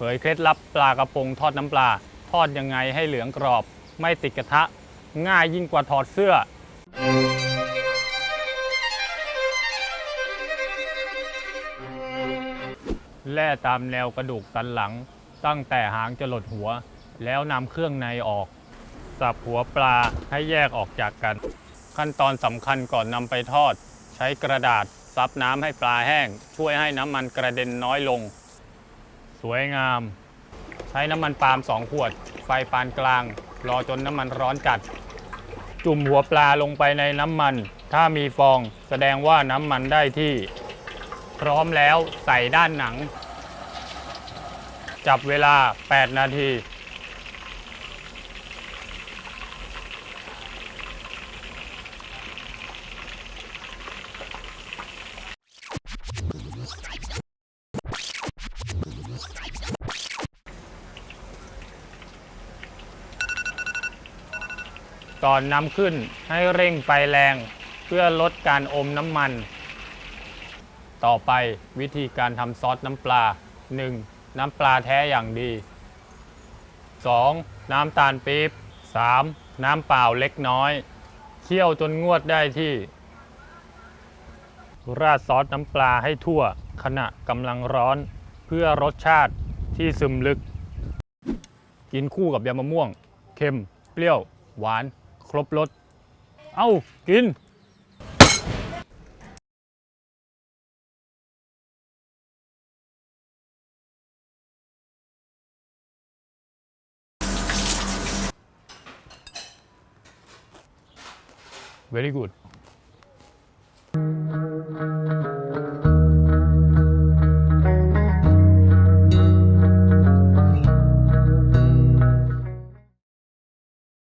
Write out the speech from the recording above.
เผยเคล็ดลับปลากระพงทอดน้ำปลา ทอดยังไงให้เหลืองกรอบ ไม่ติดกระทะ ง่ายยิ่งกว่าถอดเสื้อ แล่ตามแนวกระดูกสันหลัง ตั้งแต่หางจะหลดหัว แล้วนำเครื่องในออก สับหัวปลาให้แยกออกจากกัน ขั้นตอนสำคัญก่อนนำไปทอด ใช้กระดาษซับน้ำให้ปลาแห้ง ช่วยให้น้ำมันกระเด็นน้อยลง สวยงาม ใช้น้ำมันปาล์ม2ขวด ไฟปานกลาง รอจนน้ำมันร้อนจัด จุ่มหัวปลาลงไปในน้ำมัน ถ้ามีฟองแสดงว่าน้ำมันได้ที่ พร้อมแล้วใส่ด้านหนัง จับเวลา 8 นาที ก่อนนำขึ้นให้เร่งไฟแรง เพื่อลดการอมน้ำมัน ต่อไปวิธีการทำซอสน้ำปลา 1. น้ำปลาแท้อย่างดี 2. น้ำตาลปี๊บ 3. น้ำเปล่าเล็กน้อย เคี่ยวจนงวดได้ที่ ราดซอสน้ำปลาให้ทั่ว ขณะกำลังร้อน เพื่อรสชาติที่ซึมลึก กินคู่กับยำมะม่วง เค็ม เปรี้ยว หวาน ครบรสเอ้า กิน very good